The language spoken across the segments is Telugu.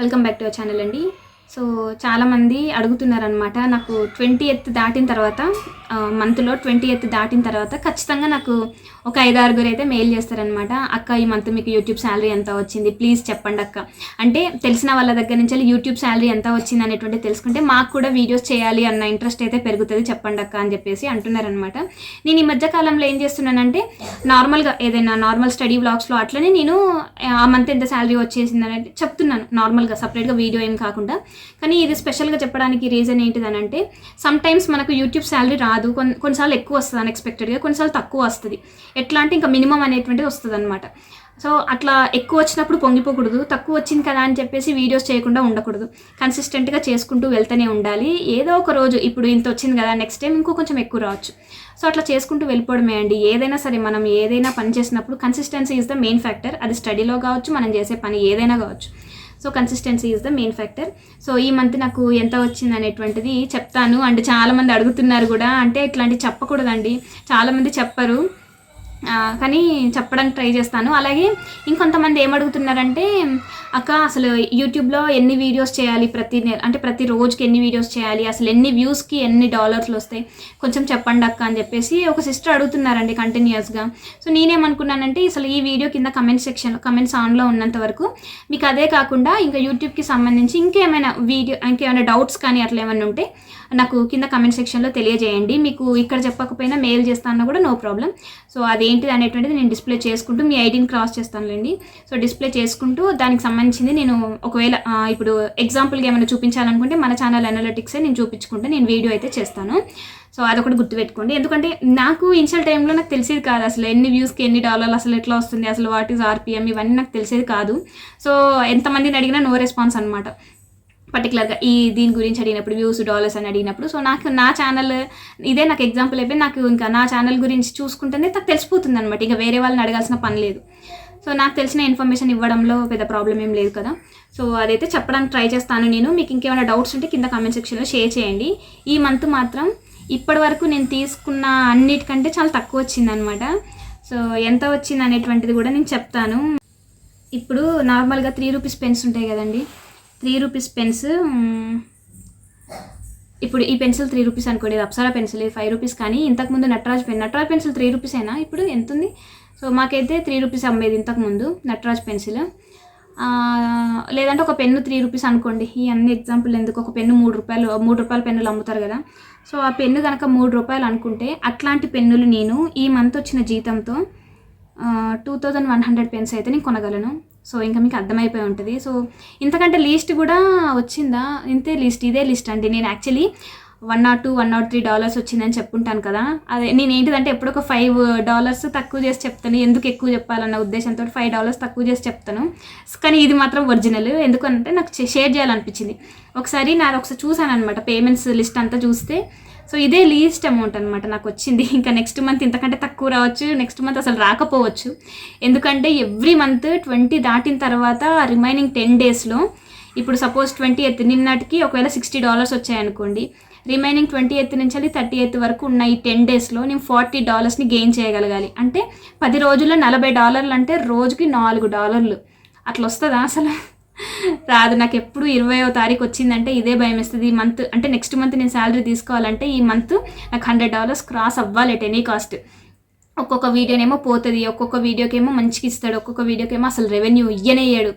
Welcome back to our channel అండి. సో చాలామంది అడుగుతున్నారనమాట నాకు ట్వంటీ ఎత్ దాటిన తర్వాత మంత్లో ట్వంటీ ఎత్ దాటిన తర్వాత ఖచ్చితంగా నాకు ఒక ఐదు ఆరుగురు అయితే మెయిల్ చేస్తారనమాట అక్క ఈ మంత్ మీకు యూట్యూబ్ శాలరీ ఎంత వచ్చింది? ప్లీజ్ చెప్పండి అక్క. అంటే తెలిసిన వాళ్ళ దగ్గర నుంచి యూట్యూబ్ శాలరీ ఎంత వచ్చింది? అనేటువంటి తెలుసుకుంటే మాకు కూడా వీడియోస్ చేయాలి అన్న ఇంట్రెస్ట్ అయితే పెరుగుతుంది చెప్పండి అక్క అని చెప్పేసి అంటున్నారనమాట నేను ఈ మధ్య కాలంలో ఏం చేస్తున్నానంటే నార్మల్గా ఏదైనా నార్మల్ స్టడీ బ్లాగ్స్లో అట్లనే నేను ఆ మంత్ ఎంత శాలరీ వచ్చేసింది అనేది చెప్తున్నాను. నార్మల్గా సపరేట్గా వీడియో ఏం కాకుండా. కానీ ఇది స్పెషల్గా చెప్పడానికి రీజన్ ఏంటిదని అంటే సమ్ టైమ్స్ మనకు యూట్యూబ్ శాలరీ రాదు. కొన్ని కొన్నిసార్లు ఎక్కువ వస్తుంది అన్ఎక్స్పెక్టెడ్గా కొన్నిసార్లు తక్కువ వస్తుంది. ఎట్లా అంటే ఇంకా మినిమం అనేటువంటిది వస్తుంది అనమాట సో అట్లా ఎక్కువ వచ్చినప్పుడు పొంగిపోకూడదు. తక్కువ వచ్చింది కదా అని చెప్పేసి వీడియోస్ చేయకుండా ఉండకూడదు. కన్సిస్టెంట్గా చేసుకుంటూ వెళ్తూనే ఉండాలి. ఏదో ఒక రోజు ఇప్పుడు ఇంత వచ్చింది కదా నెక్స్ట్ టైం ఇంకో కొంచెం ఎక్కువ రావచ్చు. సో అట్లా చేసుకుంటూ వెళ్ళిపోవడమే అండి. ఏదైనా సరే మనం ఏదైనా పని చేసినప్పుడు consistency is the main factor అది స్టడీలో కావచ్చు మనం చేసే పని ఏదైనా కావచ్చు. So consistency is the main factor so ఈ మంత్ నాకు ఎంత వచ్చింది అనేటువంటిది చెప్తాను. అండ్ చాలామంది అడుగుతున్నారు కూడా. అంటే ఇట్లాంటివి చెప్పకూడదండి. చాలామంది చెప్పరు. కానీ చెప్పడానికి ట్రై చేస్తాను. అలాగే ఇంకొంతమంది ఏమడుగుతున్నారంటే అక్క అసలు యూట్యూబ్లో ఎన్ని వీడియోస్ చేయాలి ప్రతి నెల అంటే ప్రతి రోజుకి ఎన్ని వీడియోస్ చేయాలి అసలు ఎన్ని వ్యూస్కి ఎన్ని డాలర్స్లు వస్తాయి కొంచెం చెప్పండి అక్క అని చెప్పేసి ఒక సిస్టర్ అడుగుతున్నారండి కంటిన్యూస్గా సో నేనేమనుకున్నానంటే అసలు ఈ వీడియో కింద కమెంట్ సెక్షన్ కమెంట్స్ ఆన్లో ఉన్నంత వరకు మీకు అదే కాకుండా ఇంకా యూట్యూబ్కి సంబంధించి ఇంకేమైనా వీడియో ఇంకేమైనా డౌట్స్ కానీ అట్లా ఏమైనా ఉంటే నాకు కింద కమెంట్ సెక్షన్లో తెలియజేయండి. మీకు ఇక్కడ చెప్పకపోయినా మెయిల్ చేస్తాను కూడా నో ప్రాబ్లం సో అదేంటిది అనేటువంటిది నేను డిస్ప్లే చేసుకుంటూ మీ ఐడిని క్రాస్ చేస్తానులేండి. సో డిస్ప్లే చేసుకుంటూ దానికి సంబంధించింది నేను ఒకవేళ ఇప్పుడు ఎగ్జాంపుల్గా ఏమైనా చూపించాలనుకుంటే మన ఛానల్ అనలిటిక్సే నేను చూపించుకుంటే నేను వీడియో అయితే చేస్తాను. సో అదొకటి గుర్తుపెట్టుకోండి. ఎందుకంటే నాకు ఇన్షియల్ టైంలో నాకు తెలిసేది కాదు అసలు ఎన్ని వ్యూస్కి ఎన్ని డాలర్లు అసలు ఎట్లా వస్తుంది అసలు వాట్ ఈస్ ఆర్పిఎం ఇవన్నీ నాకు తెలిసేది కాదు. సో ఎంతమందిని అడిగినా నో రెస్పాన్స్ అనమాట పర్టికులర్గా ఈ దీని గురించి అడిగినప్పుడు వ్యూస్ డాలర్స్ అని అడిగినప్పుడు. సో నాకు నా ఛానల్ ఇదే నాకు ఎగ్జాంపుల్ అయిపోయి నాకు ఇంకా నా ఛానల్ గురించి చూసుకుంటేనే నాకు తెలిసిపోతుంది అనమాట ఇంకా వేరే వాళ్ళని అడగాల్సిన పని లేదు. సో నాకు తెలిసిన ఇన్ఫర్మేషన్ ఇవ్వడంలో పెద్ద ప్రాబ్లం ఏం లేదు కదా. సో అదైతే చెప్పడానికి ట్రై చేస్తాను నేను. మీకు ఇంకేమైనా డౌట్స్ ఉంటే కింద కామెంట్ సెక్షన్లో షేర్ చేయండి. ఈ మంత్ మాత్రం ఇప్పటి వరకు నేను తీసుకున్న అన్నిటికంటే చాలా తక్కువ వచ్చిందనమాట సో ఎంత వచ్చింది అనేటువంటిది కూడా నేను చెప్తాను. ఇప్పుడు నార్మల్గా త్రీ రూపీస్ పెన్స్ ఉంటాయి కదండి. త్రీ రూపీస్ పెన్స్ ఇప్పుడు ఈ పెన్సిల్ త్రీ రూపీస్ అనుకోండి అప్సరా పెన్సిల్ ఫైవ్ రూపీస్ కానీ ఇంతకుముందు Nataraj pen Nataraj pencil three రూపీసేనా? ఇప్పుడు ఎంత ఉంది సో మాకైతే త్రీ రూపీస్ అమ్మేది ఇంతకుముందు నటరాజ్ పెన్సిల్ లేదంటే ఒక పెన్ను త్రీ రూపీస్ అనుకోండి. ఈ అన్ని ఎగ్జాంపుల్ ఎందుకు? ఒక పెన్ను మూడు రూపాయలు మూడు రూపాయల పెన్నులు అమ్ముతారు కదా. సో ఆ పెన్ను కనుక మూడు రూపాయలు అనుకుంటే అట్లాంటి పెన్నులు నేను ఈ మంత్ వచ్చిన జీతంతో two thousand one hundred pens అయితే నేను కొనగలను. సో ఇంకా మీకు అర్థమైపోయి ఉంటుంది. సో ఇంతకంటే లీస్ట్ కూడా వచ్చిందా? ఇంతే లిస్ట్ ఇదే లిస్ట్ అండి. నేను actually one not two one not three dollars వచ్చిందని చెప్పుంటాను కదా. అదే నేను ఏంటిదంటే ఎప్పుడు ఒక ఫైవ్ uh, డాలర్స్ తక్కువ చేసి చెప్తాను. ఎందుకు ఎక్కువ చెప్పాలన్న ఉద్దేశంతో ఫైవ్ డాలర్స్ తక్కువ చేసి చెప్తాను. కానీ ఇది మాత్రం ఒరిజినల్. ఎందుకంటే నాకు షేర్ చేయాలనిపించింది. ఒకసారి నాది ఒకసారి చూసాను అనమాట పేమెంట్స్ లిస్ట్ అంతా చూస్తే. సో ఇదే లీస్ట్ అమౌంట్ అనమాట నాకు వచ్చింది. ఇంకా నెక్స్ట్ మంత్ ఇంతకంటే తక్కువ రావచ్చు. నెక్స్ట్ మంత్ అసలు రాకపోవచ్చు. ఎందుకంటే ఎవ్రీ మంత్ ట్వంటీ దాటిన తర్వాత రిమైనింగ్ టెన్ డేస్లో ఇప్పుడు సపోజ్ ట్వంటీ ఎయిత్ నిన్నటికి ఒకవేళ సిక్స్టీ డాలర్స్ వచ్చాయనుకోండి. రిమైనింగ్ ట్వంటీ ఎయిత్ నుంచి థర్టీ ఎయిత్ వరకు ఉన్న ఈ టెన్ డేస్లో నేను ఫార్టీ డాలర్స్ని గెయిన్ చేయగలగాలి. అంటే పది రోజుల్లో నలభై డాలర్లు అంటే రోజుకి నాలుగు డాలర్లు. అట్లా వస్తుందా అసలు? రాదు. నాకు ఎప్పుడు ఇరవయో తారీఖు వచ్చిందంటే ఇదే భయం వేస్తుంది. ఈ మంత్ అంటే నెక్స్ట్ మంత్ నేను శాలరీ తీసుకోవాలంటే ఈ మంత్ నాకు హండ్రెడ్ డాలర్స్ క్రాస్ అవ్వాలి ఎట్ ఎనీ కాస్ట్. ఒక్కొక్క వీడియోనేమో పోతుంది. ఒక్కొక్క వీడియోకేమో మంచిగా ఇస్తాడు ఒక్కొక్క వీడియోకేమో అసలు రెవెన్యూ ఇయ్యనేయ్యాడు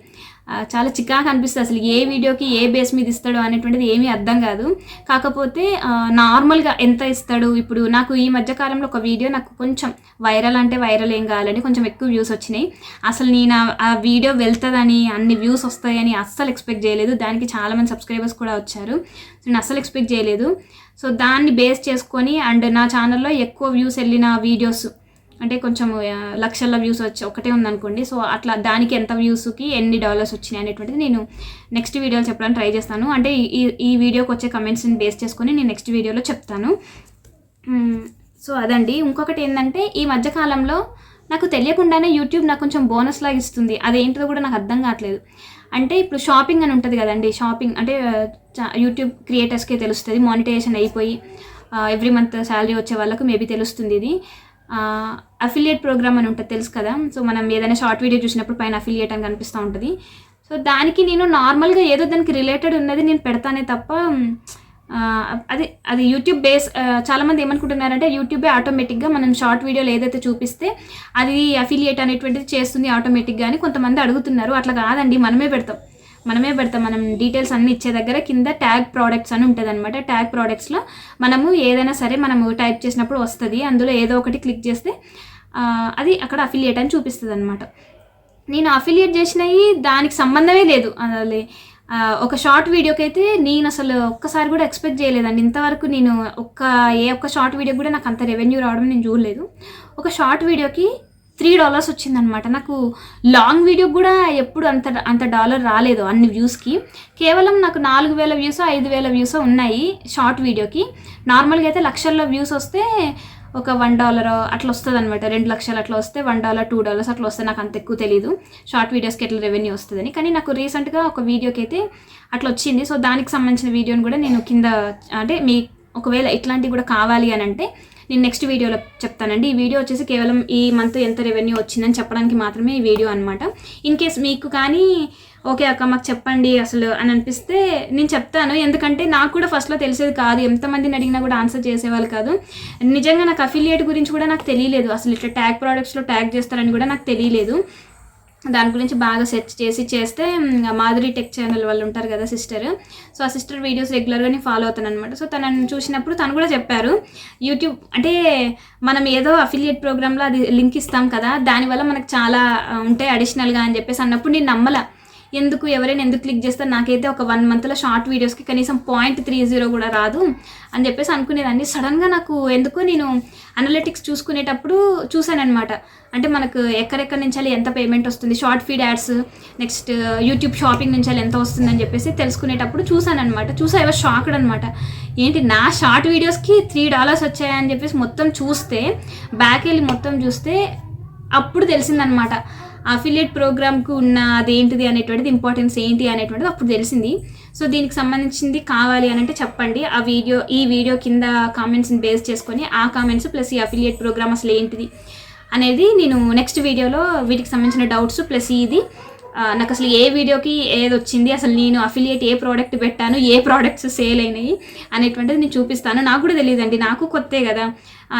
చాలా చికాకు అనిపిస్తుంది అసలు ఏ వీడియోకి ఏ బేస్ మీద ఇస్తాడు అనేటువంటిది ఏమీ అర్థం కాదు. కాకపోతే నార్మల్గా ఎంత ఇస్తాడు? ఇప్పుడు నాకు ఈ మధ్య కాలంలో ఒక వీడియో నాకు కొంచెం వైరల్ అంటే వైరల్ ఏం కావాలని కొంచెం ఎక్కువ వ్యూస్ వచ్చినాయి. అసలు నేను ఆ- ఆ వీడియో వెళ్తుందని అన్ని వ్యూస్ వస్తాయని అస్సలు ఎక్స్పెక్ట్ చేయలేదు. దానికి చాలామంది సబ్స్క్రైబర్స్ కూడా వచ్చారు. సో నేను అస్సలు ఎక్స్పెక్ట్ చేయలేదు. సో దాన్ని బేస్ చేసుకొని అండ్ నా ఛానల్లో ఎక్కువ వ్యూస్ వెళ్ళిన వీడియోస్ అంటే కొంచెం లక్షల వ్యూస్ వచ్చి ఒకటే ఉందనుకోండి. సో అట్లా దానికి ఎంత వ్యూస్కి ఎన్ని డాలర్స్ వచ్చినాయి అనేటువంటిది నేను నెక్స్ట్ వీడియోలో చెప్పడానికి ట్రై చేస్తాను. అంటే ఈ ఈ వీడియోకి వచ్చే కమెంట్స్ని బేస్ చేసుకొని నేను నెక్స్ట్ వీడియోలో చెప్తాను. సో అదండి. ఇంకొకటి ఏంటంటే ఈ మధ్యకాలంలో నాకు తెలియకుండానే యూట్యూబ్ నాకు కొంచెం బోనస్ లాగా ఇస్తుంది. అదేంటిదో కూడా నాకు అర్థం కావట్లేదు. అంటే ఇప్పుడు షాపింగ్ అని ఉంటుంది కదండి. షాపింగ్ అంటే చా- యూట్యూబ్ క్రియేటర్స్కే తెలుస్తుంది. మానిటైజేషన్ అయిపోయి ఎవ్రీ మంత్ శాలరీ వచ్చే వాళ్ళకు మేబీ తెలుస్తుంది ఇది. అఫిలియేట్ ప్రోగ్రామ్ అని ఉంటుంది తెలుసు కదా? సో మనం ఏదైనా షార్ట్ వీడియో చూసినప్పుడు పైన అఫిలియేట్ అని కనిపిస్తూ ఉంటుంది. సో దానికి నేను నార్మల్గా ఏదో దానికి రిలేటెడ్ ఉన్నది నేను పెడతానే తప్ప అది అది యూట్యూబ్ బేస్ చాలామంది ఏమనుకుంటున్నారంటే యూట్యూబే ఆటోమేటిక్గా మనం షార్ట్ వీడియోలు ఏదైతే చూపిస్తే అది అఫిలియేట్ అనేటువంటిది చేస్తుంది ఆటోమేటిక్గా అని కొంతమంది అడుగుతున్నారు. అట్లా కాదండి మనమే పెడతాం. మనమే పెడతాం. మనం డీటెయిల్స్ అన్ని ఇచ్చే దగ్గర కింద ట్యాగ్ ప్రోడక్ట్స్ అని ఉంటుంది అనమాట ట్యాగ్ ప్రోడక్ట్స్లో మనము ఏదైనా సరే మనము టైప్ చేసినప్పుడు వస్తుంది. అందులో ఏదో ఒకటి క్లిక్ చేస్తే అది అక్కడ అఫిలియేట్ అని చూపిస్తుంది అనమాట నేను అఫిలియేట్ చేసినవి దానికి సంబంధమే లేదు. అసలు ఒక షార్ట్ వీడియోకి అయితే నేను అసలు ఒక్కసారి కూడా ఎక్స్పెక్ట్ చేయలేదండి. ఇంతవరకు నేను ఒక్క ఏ ఒక్క షార్ట్ వీడియో కూడా నాకు అంత రెవెన్యూ రావడం నేను చూడలేదు. ఒక షార్ట్ వీడియోకి త్రీ డాలర్స్ వచ్చిందనమాట. నాకు లాంగ్ వీడియో కూడా ఎప్పుడు అంత అంత డాలర్ రాలేదు అన్ని వ్యూస్కి. కేవలం నాకు నాలుగు వేల వ్యూస్ ఐదు వేల వ్యూస్ ఉన్నాయి షార్ట్ వీడియోకి. నార్మల్గా అయితే లక్షల్లో వ్యూస్ వస్తే ఒక వన్ డాలర్ అట్లా వస్తుంది అనమాట రెండు లక్షలు అట్లా వస్తే వన్ డాలర్ టూ డాలర్స్ అట్లా వస్తే నాకు అంత ఎక్కువ తెలియదు షార్ట్ వీడియోస్కి ఎట్లా రెవెన్యూ వస్తుందని. కానీ నాకు రీసెంట్గా ఒక వీడియోకి అయితే అట్లా వచ్చింది. సో దానికి సంబంధించిన వీడియోని కూడా నేను కింద అంటే మీ ఒకవేళ ఇట్లాంటివి కూడా కావాలి అని అంటే నేను నెక్స్ట్ వీడియోలో చెప్తానండి. ఈ వీడియో వచ్చేసి కేవలం ఈ మంత్ ఎంత రెవెన్యూ వచ్చిందని చెప్పడానికి మాత్రమే ఈ వీడియో అనమాట ఇన్ కేస్ మీకు కానీ ఓకే అక్క మాకు చెప్పండి అసలు అని అనిపిస్తే నేను చెప్తాను. ఎందుకంటే నాకు కూడా ఫస్ట్లో తెలిసేది కాదు. ఎంతమందిని అడిగినా కూడా ఆన్సర్ చేసేవాళ్ళు కాదు. నిజంగా నాకు అఫిలియేట్ గురించి కూడా నాకు తెలియలేదు. అసలు ఇట్లా ట్యాగ్ ప్రోడక్ట్స్లో ట్యాగ్ చేస్తారని కూడా నాకు తెలియలేదు. దాని గురించి బాగా సెర్చ్ చేసి చేస్తే మాధురి టెక్ ఛానల్ వాళ్ళు ఉంటారు కదా సిస్టర్. సో ఆ సిస్టర్ వీడియోస్ రెగ్యులర్గా నేను ఫాలో అవుతాను అనమాట సో తనని చూసినప్పుడు తను కూడా చెప్పారు యూట్యూబ్ అంటే మనం ఏదో అఫిలియేట్ ప్రోగ్రాంలో అది లింక్ ఇస్తాం కదా దానివల్ల మనకు చాలా ఉంటాయి అడిషనల్గా అని చెప్పేసి అన్నప్పుడు నేను నమ్మల. ఎందుకు ఎవరైనా ఎందుకు క్లిక్ చేస్తారు నాకైతే ఒక వన్ మంత్లో షార్ట్ వీడియోస్కి కనీసం పాయింట్ త్రీ జీరో కూడా రాదు అని చెప్పేసి అనుకునేదాన్ని. సడన్గా నాకు ఎందుకో నేను అనలిటిక్స్ చూసుకునేటప్పుడు చూశానమాట అంటే మనకు ఎక్కడెక్కడి నుంచి ఎంత పేమెంట్ వస్తుంది short feed ads next YouTube shopping నుంచి ఎంత వస్తుందని చెప్పేసి తెలుసుకునేటప్పుడు చూశానమాట చూసా ఎవరు షాక్డ్ అనమాట ఏంటి నా షార్ట్ వీడియోస్కి త్రీ డాలర్స్ వచ్చాయని చెప్పేసి మొత్తం చూస్తే బ్యాక్ వెళ్ళి మొత్తం చూస్తే అప్పుడు తెలిసిందనమాట అఫిలియేట్ ప్రోగ్రామ్కు ఉన్న అదేంటిది అనేటువంటిది ఇంపార్టెన్స్ ఏంటి అనేటువంటిది అప్పుడు తెలిసింది. సో దీనికి సంబంధించింది కావాలి అని అంటే చెప్పండి. ఆ వీడియో ఈ వీడియో కింద కామెంట్స్ని బేస్ చేసుకొని ఆ కామెంట్స్ ప్లస్ ఈ అఫిలియేట్ ప్రోగ్రామ్ అసలు ఏంటిది అనేది నేను నెక్స్ట్ వీడియోలో వీటికి సంబంధించిన డౌట్స్ ప్లస్ ఇది. నాకు అసలు ఏ వీడియోకి ఏది వచ్చింది అసలు నేను అఫిలియేట్ ఏ ప్రోడక్ట్ పెట్టాను ఏ ప్రోడక్ట్స్ సేల్ అయినాయి అనేటువంటిది నేను చూపిస్తాను. నాకు కూడా తెలియదండి. నాకు కొత్తే కదా.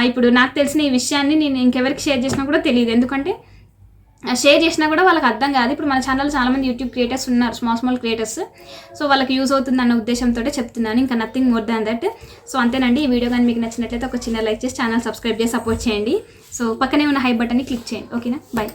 ఇప్పుడు నాకు తెలిసిన ఈ విషయాన్ని నేను ఇంకెవరికి షేర్ చేసినా కూడా తెలియదు. ఎందుకంటే షేర్ చేసినా కూడా వాళ్ళకి అర్థం కాదు. ఇప్పుడు మన ఛానల్ చాలామంది యూట్యూబ్ క్రియేటర్స్ ఉన్నారు స్మాల్ స్మాల్ క్రియేటర్స్ సో వాళ్ళకి యూజ్ అవుతుంది అన్న ఉద్దేశంతో చెప్తున్నాను. ఇంకా nothing more than that so అంతేనండి ఈ వీడియో కానీ మీకు నచ్చినట్లయితే ఒక చిన్న లైక్ చేసి ఛానల్ సబ్స్క్రైబ్ చేసి సపోర్ట్ చేయండి. సో పక్కనే ఉన్న హై బటన్ని క్లిక్ చేయండి. ఓకేనా బాయ్